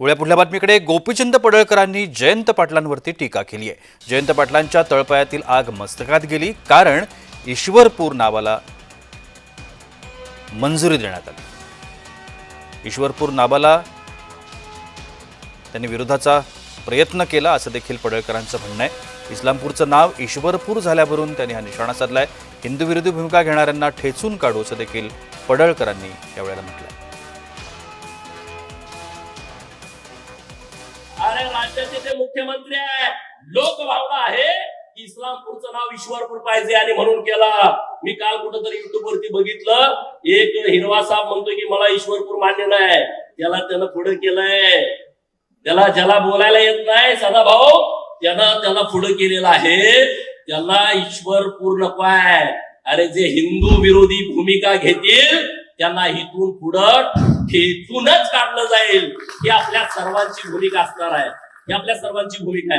वळ्या पुढल्या बातमीकडे. गोपीचंद पडळकरांनी जयंत पाटलांवरती टीका केली आहे. जयंत पाटलांच्या तळपायातील आग मस्तकात गेली कारण ईश्वरपूर नावाला मंजुरी देण्यात आली. ईश्वरपूर नावाला त्यांनी विरोधाचा प्रयत्न केला असं देखील पडळकरांचं म्हणणं आहे. इस्लामपूरचं नाव ईश्वरपूर झाल्यावरून त्यांनी हा निशाणा साधलाय. आहे हिंदूविरोधी भूमिका घेणाऱ्यांना ठेचून काढू असं देखील पडळकरांनी यावेळेला म्हटलं कारण राज्याचे ते मुख्यमंत्री आहे. लोकभावना आहे. इस्लामपूरचं नाव ईश्वरपूर पाहिजे आणि म्हणून केला. मी काल कुठंतरी युट्यूब वरती बघितलं. एक हिरवा साहेब म्हणतोय की मला ईश्वरपूर मान्य नाही. त्याला त्यानं पुढे केलंय. त्याला ज्याला बोलायला येत नाही सदा भाऊ त्यानं त्याला पुढे केलेलं आहे. त्याला ईश्वरपूर नको आहे. अरे जे हिंदू विरोधी भूमिका घेतील त्यांना इथून पुढं खेचूनच काढलं जाईल. ही आपल्या सर्वांची भूमिका असणार आहे. ही आपल्या सर्वांची भूमिका आहे.